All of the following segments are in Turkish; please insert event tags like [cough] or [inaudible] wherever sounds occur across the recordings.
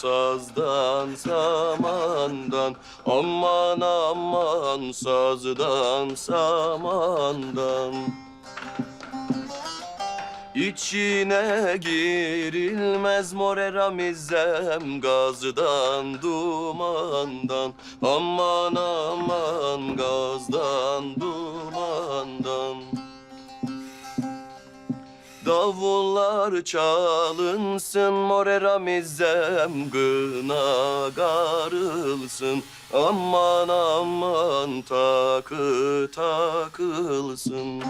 Sazdan samandan. Aman aman sazdan samandan. İçine girilmez moreramizem Gazdan dumandan. Aman aman gazdan dumandan Davullar çalınsın moreramizem Gına garılsın. Aman aman takı takılsın.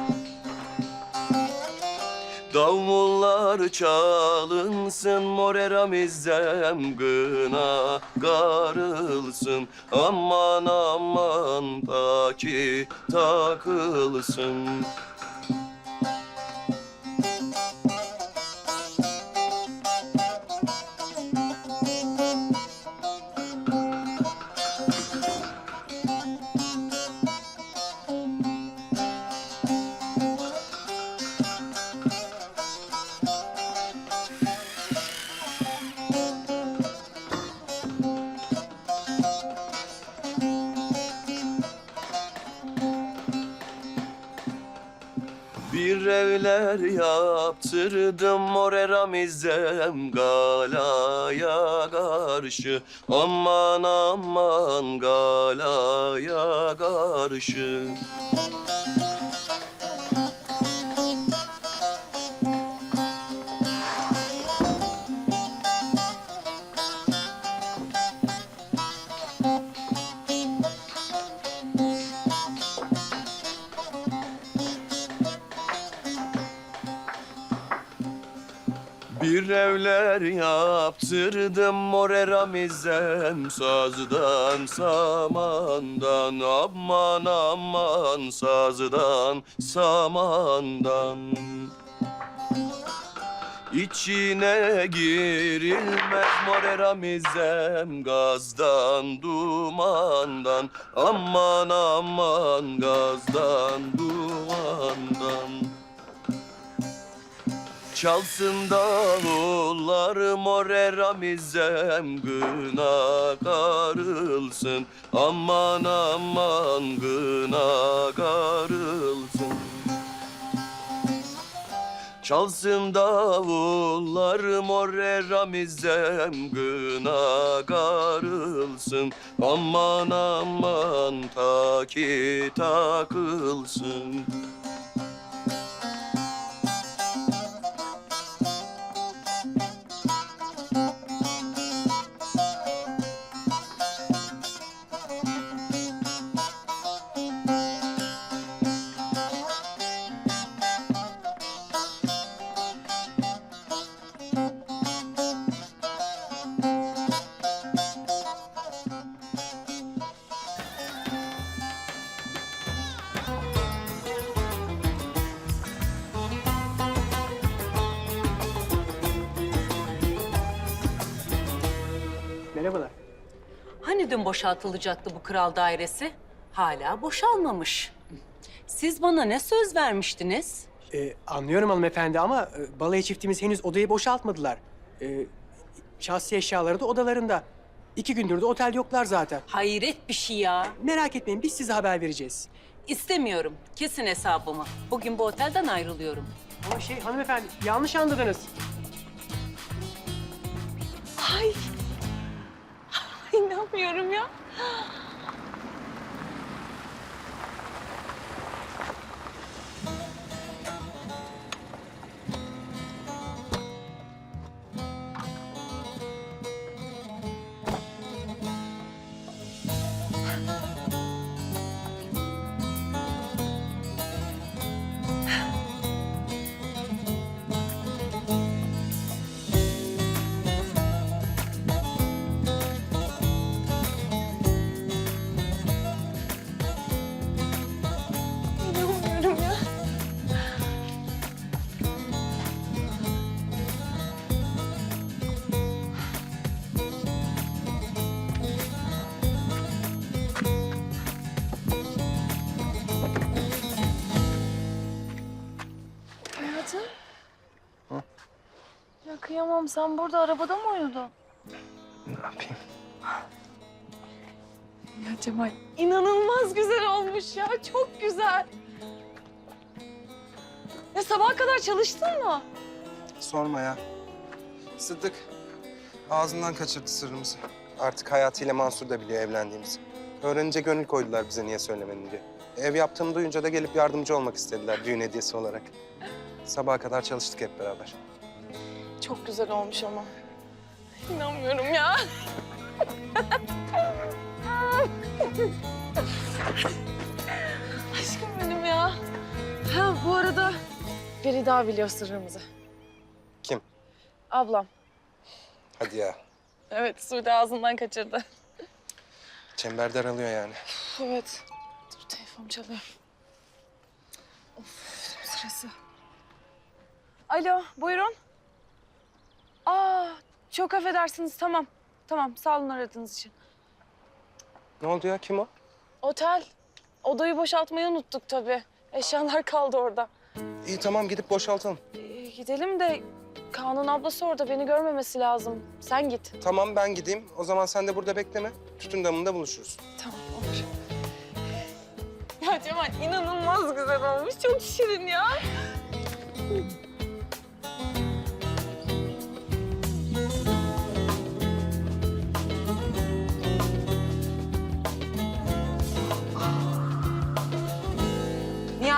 Davullar çalınsın moreramizem Gına garılsın. Aman aman taki takılsın Bir evler yaptırdım moreramizem galaya karşı. Aman aman galaya karşı Bir evler yaptırdım moreramizem Sazdan samandan aman aman Sazdan samandan. İçine girilmez moreramizem Gazdan dumandan Aman aman gazdan dumandan Çalsın davullar moreramizem Gına karılsın. Aman aman gına karılsın. Çalsın davullar moreramizem Gına karılsın. Aman aman taki takılsın boşaltılacaktı bu kral dairesi? Hala boşalmamış. Siz bana ne söz vermiştiniz? Ee, anlıyorum hanımefendi ama e, balayı çiftimiz henüz odayı boşaltmadılar. Ee, şahsi eşyaları da odalarında. İki gündür de otel yoklar zaten. Hayret bir şey ya. Merak etmeyin biz size haber vereceğiz. İstemiyorum. Kesin hesabımı. Bugün bu otelden ayrılıyorum. Ama şey hanımefendi yanlış anladınız. Ay inanmıyorum ya. Kıyamam sen burada arabada mı uyudun? Ne yapayım? Ya Cemal inanılmaz güzel olmuş ya çok güzel. Ya sabaha kadar çalıştın mı? Sorma ya. Sıddık ağzından kaçırdı sırrımızı. Artık Hayati ile Mansur da biliyor evlendiğimizi. Öğrenince gönül koydular bize niye söylemedin diye. Ev yaptığımı duyunca da gelip yardımcı olmak istediler düğün hediyesi olarak. Sabaha kadar çalıştık hep beraber. Çok güzel olmuş ama. İnanmıyorum ya. [laughs] Aşkım benim ya. Ha bu arada biri daha biliyor sırrımızı. Kim? Ablam. Hadi ya. Evet Sude ağzından kaçırdı. Çember daralıyor yani. Evet. Dur telefon çalıyor. Of sırası. Alo buyurun. Aa çok affedersiniz tamam. Tamam sağ olun aradığınız için. Ne oldu ya? Kim o? Otel. Odayı boşaltmayı unuttuk tabii. Eşyalar kaldı orada. İyi tamam gidip boşaltalım. Ee, gidelim de Kaan'ın ablası orada beni görmemesi lazım. Sen git. Tamam ben gideyim. O zaman sen de burada bekleme. Tütün damında buluşuruz. Tamam olur. Ya Cemal inanılmaz güzel olmuş. Çok şirin ya.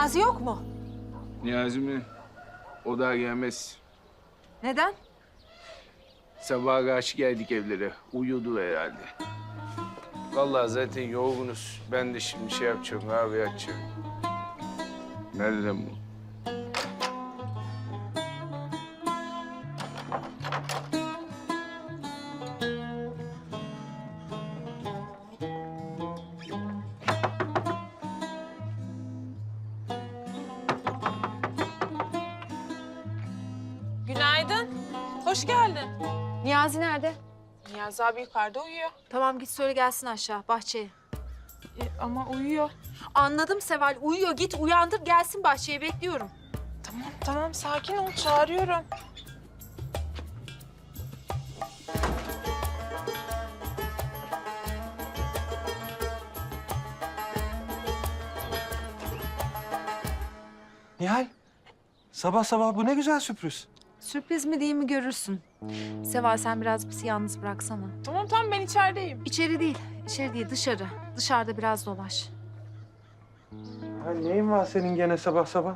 Niyazi yok mu? Niyazi mi? O da gelmez. Neden? Sabaha karşı geldik evlere. Uyudu herhalde. Vallahi zaten yorgunuz. Ben de şimdi şey yapacağım, kahve açacağım. Nerede bu? Hoş geldin. Niyazi nerede? Niyazi abi yukarıda uyuyor. Tamam git söyle gelsin aşağı bahçeye. E, ama uyuyor. Anladım Seval uyuyor git uyandır gelsin bahçeye bekliyorum. Tamam tamam sakin ol çağırıyorum. Nihal, sabah sabah bu ne güzel sürpriz. Sürpriz mi değil mi görürsün. Seval sen biraz bizi yalnız bıraksana. Tamam tamam ben içerideyim. İçeri değil, içeri değil dışarı. Dışarıda biraz dolaş. Ha, neyin var senin gene sabah sabah?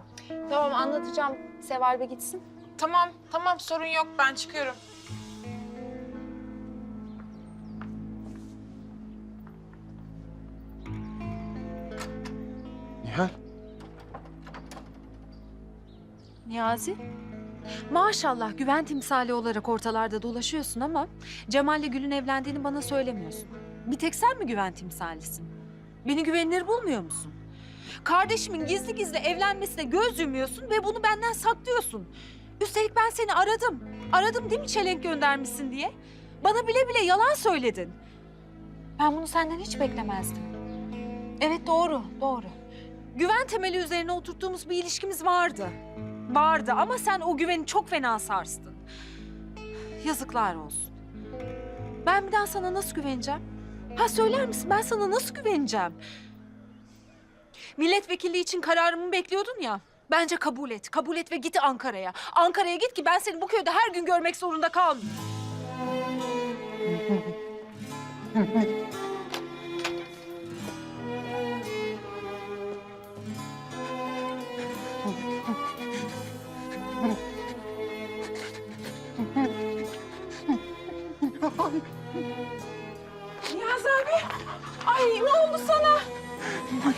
Tamam anlatacağım. Seval bir gitsin. Tamam tamam sorun yok ben çıkıyorum. Nihal, Niyazi. Maşallah güven timsali olarak ortalarda dolaşıyorsun ama Cemal'le Gül'ün evlendiğini bana söylemiyorsun. Bir tek sen mi güven timsalisin? Beni güvenilir bulmuyor musun? Kardeşimin gizli gizli evlenmesine göz yumuyorsun ve bunu benden saklıyorsun. Üstelik ben seni aradım. Aradım değil mi çelenk göndermişsin diye? Bana bile bile yalan söyledin. Ben bunu senden hiç beklemezdim. Evet doğru, doğru. Güven temeli üzerine oturttuğumuz bir ilişkimiz vardı. Vardı ama sen o güveni çok fena sarstın. Yazıklar olsun. Ben bir daha sana nasıl güveneceğim? Ha söyler misin ben sana nasıl güveneceğim? Milletvekilliği için kararımı bekliyordun ya. Bence kabul et. Kabul et ve git Ankara'ya. Ankara'ya git ki ben seni bu köyde her gün görmek zorunda kalmayayım. [laughs] Niyazi abi. Ay ne oldu sana? Ay.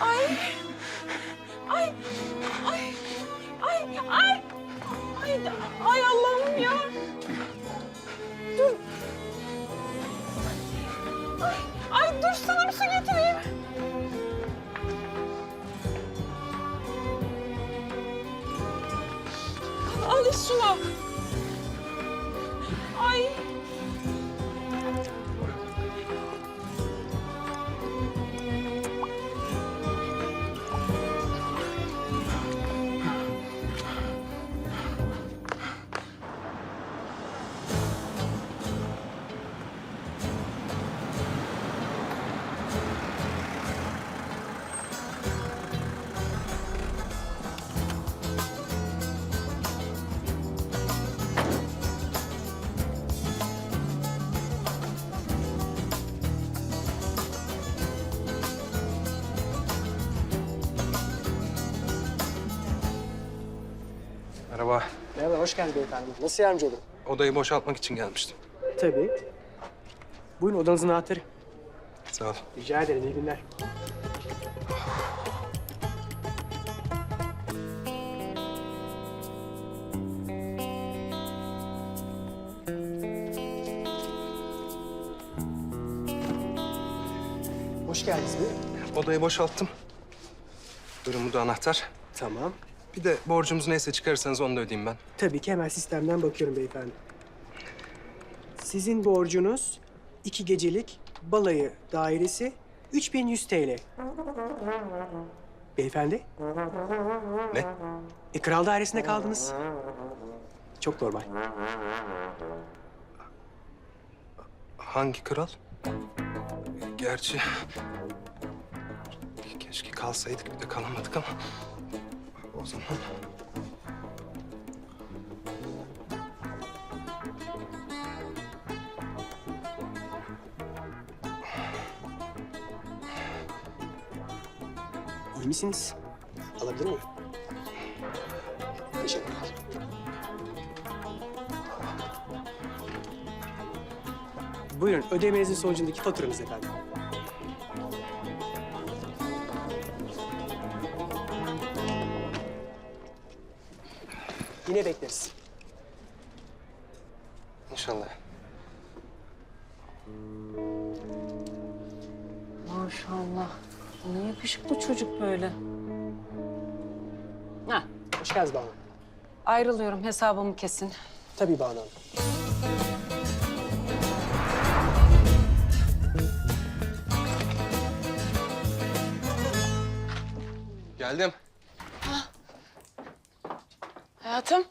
Ay. Ay. Ay. Ay. Ay. Ay, ay Allah'ım ya. Dur. Ay, ay dur sana bir su getireyim. Al iç şunu. Hoş geldiniz beyefendi. Nasıl yardımcı olurum? Odayı boşaltmak için gelmiştim. Tabii. Buyurun odanızın anahtarı. Sağ ol. Rica ederim, iyi günler. Hoş geldiniz. Buyurun. Odayı boşalttım. Bu da anahtar. Tamam. Bir de borcumuz neyse çıkarırsanız onu da ödeyeyim ben. Tabii ki hemen sistemden bakıyorum beyefendi. Sizin borcunuz iki gecelik balayı dairesi 3100 TL. Beyefendi? Ne? E, kral dairesinde kaldınız. Çok normal. Hangi kral? Gerçi... Keşke kalsaydık bir de kalamadık ama... O zaman... İyi misiniz? Alabilir miyim? Teşekkürler. Buyurun, ödemenizin sonucundaki faturanız efendim. Yine bekleriz. İnşallah. Maşallah. Ne yakışıklı çocuk böyle. Heh, Hoş geldiniz Banu Hanım. ayrılıyorum hesabımı kesin. Tabii Banu Hanım. Geldim. Hayatım.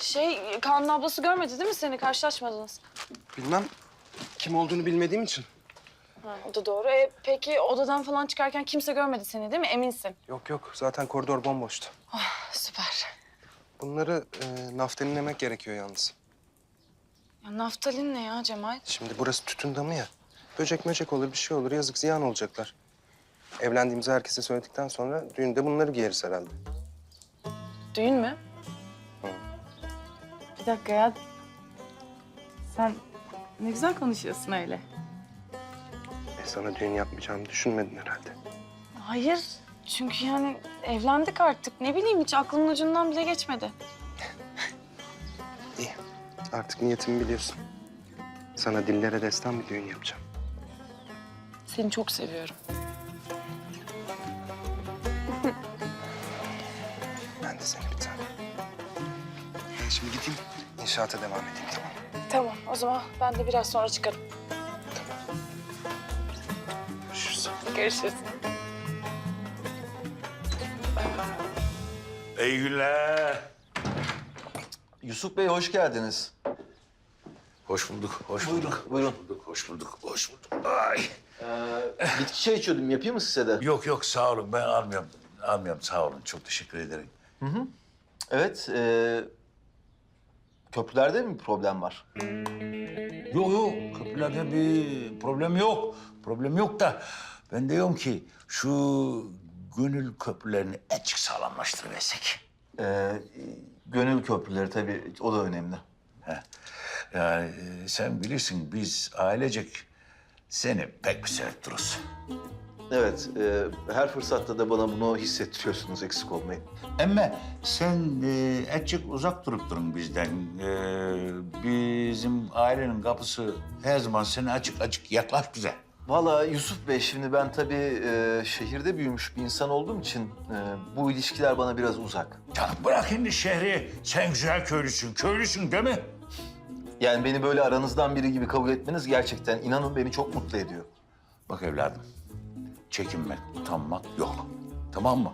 Şey, Kaan'ın ablası görmedi değil mi seni? Karşılaşmadınız. Bilmem. Kim olduğunu bilmediğim için. Ha, o da doğru. E, peki odadan falan çıkarken kimse görmedi seni değil mi? Eminsin. Yok yok. Zaten koridor bomboştu. Süper. Bunları e, naftalinlemek gerekiyor yalnız. Ya naftalin ne ya Cemal? Şimdi burası tütün damı ya. Böcek möcek olur, bir şey olur. Yazık ziyan olacaklar. Evlendiğimizi herkese söyledikten sonra düğünde bunları giyeriz herhalde. Düğün mü? Hı. Bir dakika ya. Sen ne güzel konuşuyorsun öyle. E sana düğün yapmayacağımı düşünmedin herhalde. Hayır. Çünkü yani evlendik artık. Ne bileyim hiç aklımın ucundan bile geçmedi. [laughs] İyi. Artık niyetimi biliyorsun. Sana dillere destan bir düğün yapacağım. Seni çok seviyorum. Şimdi gideyim, inşaata devam edeyim tamam mı? Tamam o zaman ben de biraz sonra çıkarım. Görüşürüz. Görüşürüz. İyi günler. Yusuf Bey hoş geldiniz. Hoş bulduk, hoş Buyurun, bulduk. buyurun. Hoş bulduk, hoş bulduk, hoş bulduk. Ay. Bitki çay içiyordum. Yapayım mı size de? Yok yok sağ olun ben almıyorum. Almıyorum sağ olun çok teşekkür ederim. Evet. E, köprülerde mi bir problem var? Yok yok köprülerde bir problem yok. Problem yok da ben diyorum ki şu gönül köprülerini açık sağlamlaştırıversek. E, gönül köprüleri tabii o da önemli. Yani e, sen bilirsin biz ailecek seni pek bir sevip dururuz. Evet. e, her fırsatta da bana bunu hissettiriyorsunuz. Eksik olmayın. Ama sen e, azıcık uzak durup durun bizden. E, bizim ailenin kapısı her zaman seni açık açık yaklaş bize. Vallahi Yusuf Bey şimdi ben tabii e, şehirde büyümüş bir insan olduğum için e, bu ilişkiler bana biraz uzak. Canım bırak şimdi şehri. Sen güzel köylüsün. Köylüsün değil mi? Yani beni böyle aranızdan biri gibi kabul etmeniz gerçekten inanın beni çok mutlu ediyor. Bak evladım. Çekinmek, utanmak yok. Tamam mı?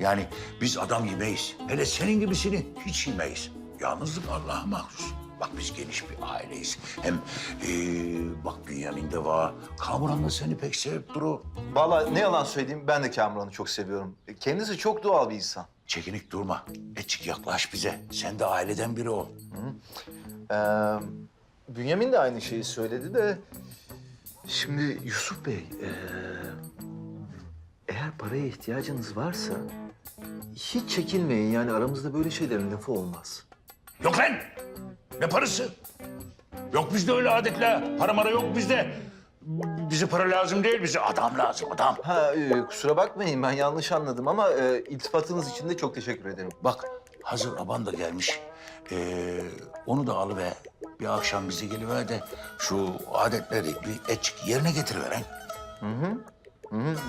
Yani biz adam yemeyiz. Hele senin gibisini hiç yemeyiz. Yalnızlık Allah'a mahsus. Bak biz geniş bir aileyiz. Hem ee, bak Bünyamin de var. Kamuran da seni pek sevip duru. Vallahi ne yalan söyleyeyim ben de Kamuran'ı çok seviyorum. Kendisi çok doğal bir insan. Çekinik durma. Etçik yaklaş bize. Sen de aileden biri ol. Ee, Bünyamin de aynı şeyi söyledi de... Şimdi Yusuf Bey, ee, paraya ihtiyacınız varsa hiç çekinmeyin yani aramızda böyle şeylerin lafı olmaz. Yok lan. Ne parası? Yok bizde öyle adetler. Para mara yok bizde. Bize para lazım değil, bize adam lazım, adam. Ha e, kusura bakmayın ben yanlış anladım ama e, iltifatınız için de çok teşekkür ederim. Bak, hazır aban da gelmiş. Ee, onu da alıver. Bir akşam bize geliver de şu adetleri bir etçik yerine hı. Hı hı.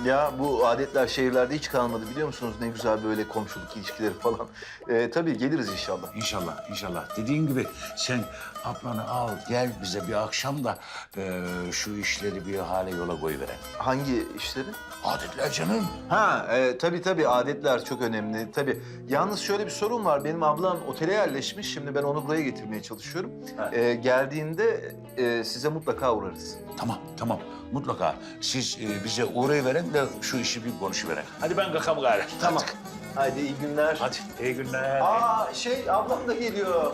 Ya bu adetler şehirlerde hiç kalmadı biliyor musunuz? Ne güzel böyle komşuluk ilişkileri falan. E, tabii geliriz inşallah. İnşallah, inşallah. Dediğin gibi sen ablanı al, gel bize bir akşam da ee, şu işleri bir hale yola koyuveren. Hangi işleri? Adetler canım. Ha e, tabii tabii adetler çok önemli tabii. Yalnız şöyle bir sorun var. Benim ablam otele yerleşmiş. Şimdi ben onu buraya getirmeye çalışıyorum. E, geldiğinde e, size mutlaka uğrarız. Tamam, tamam. Mutlaka siz e, bize uğrayıveren de şu işi bir konuşuveren. Hadi ben kakam gari. Tamam. Hadi iyi günler. Hadi, iyi günler. Aa şey ablam da geliyor.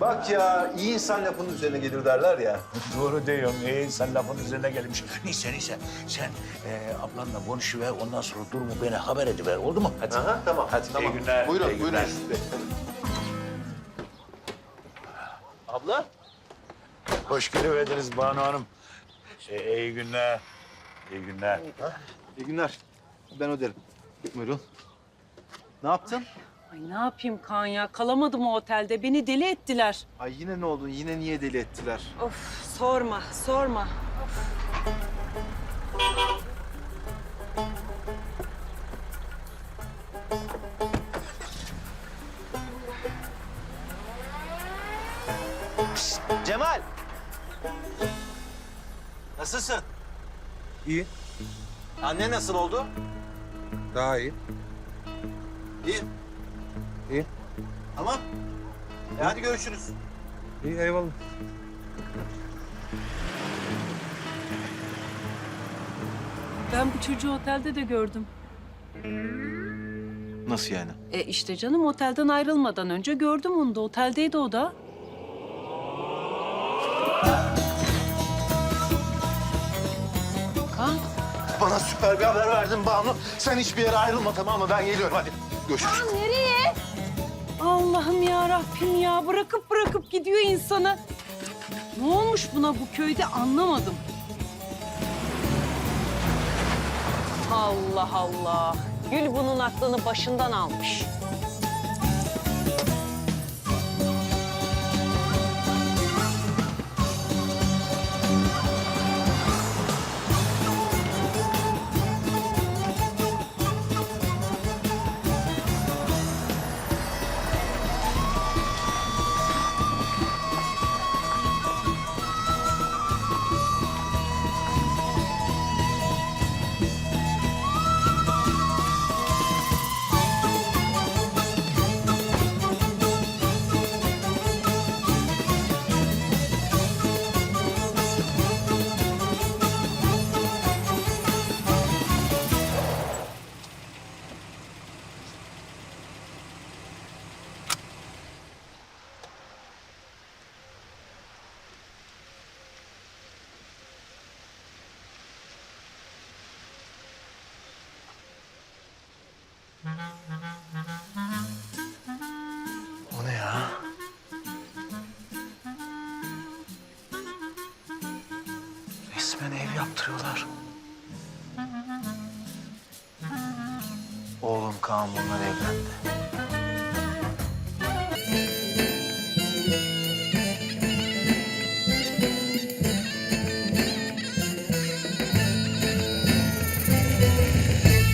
Bak ya iyi insan lafının üzerine gelir derler ya. Doğru diyorsun. İyi, sen lafın üzerine gelmiş. Neyse neyse. Sen e, ablanla konuşuver. Ondan sonra durumu bana haber ediver. Oldu mu? Hadi. Aha tamam. Hadi tamam. günler, Buyurun iyi buyurun günler. Bey. Abla. Hoş geliverdiniz Banu Hanım. E, iyi günler. İyi günler. İyi günler. Ben öderim. Buyurun. Ne yaptın? Ay ne yapayım Kaan ya? Kalamadım o otelde. Beni deli ettiler. Ay yine ne oldu? Yine niye deli ettiler? Of sorma, sorma. Cemal. Nasılsın? İyi. Anne nasıl oldu? Daha iyi. İyi. İyi. Tamam. E hadi görüşürüz. İyi eyvallah. Ben bu çocuğu otelde de gördüm. Nasıl yani? E işte canım otelden ayrılmadan önce gördüm onu da. Oteldeydi o da. Bana süper bir haber verdin Banu. Sen hiçbir yere ayrılma tamam mı? Ben geliyorum hadi. Görüşürüz. Allah'ım ya Rabbim ya bırakıp bırakıp gidiyor insanı. Ne olmuş buna bu köyde anlamadım. Allah Allah. Gül bunun aklını başından almış. 상황 못 만들긴 한데.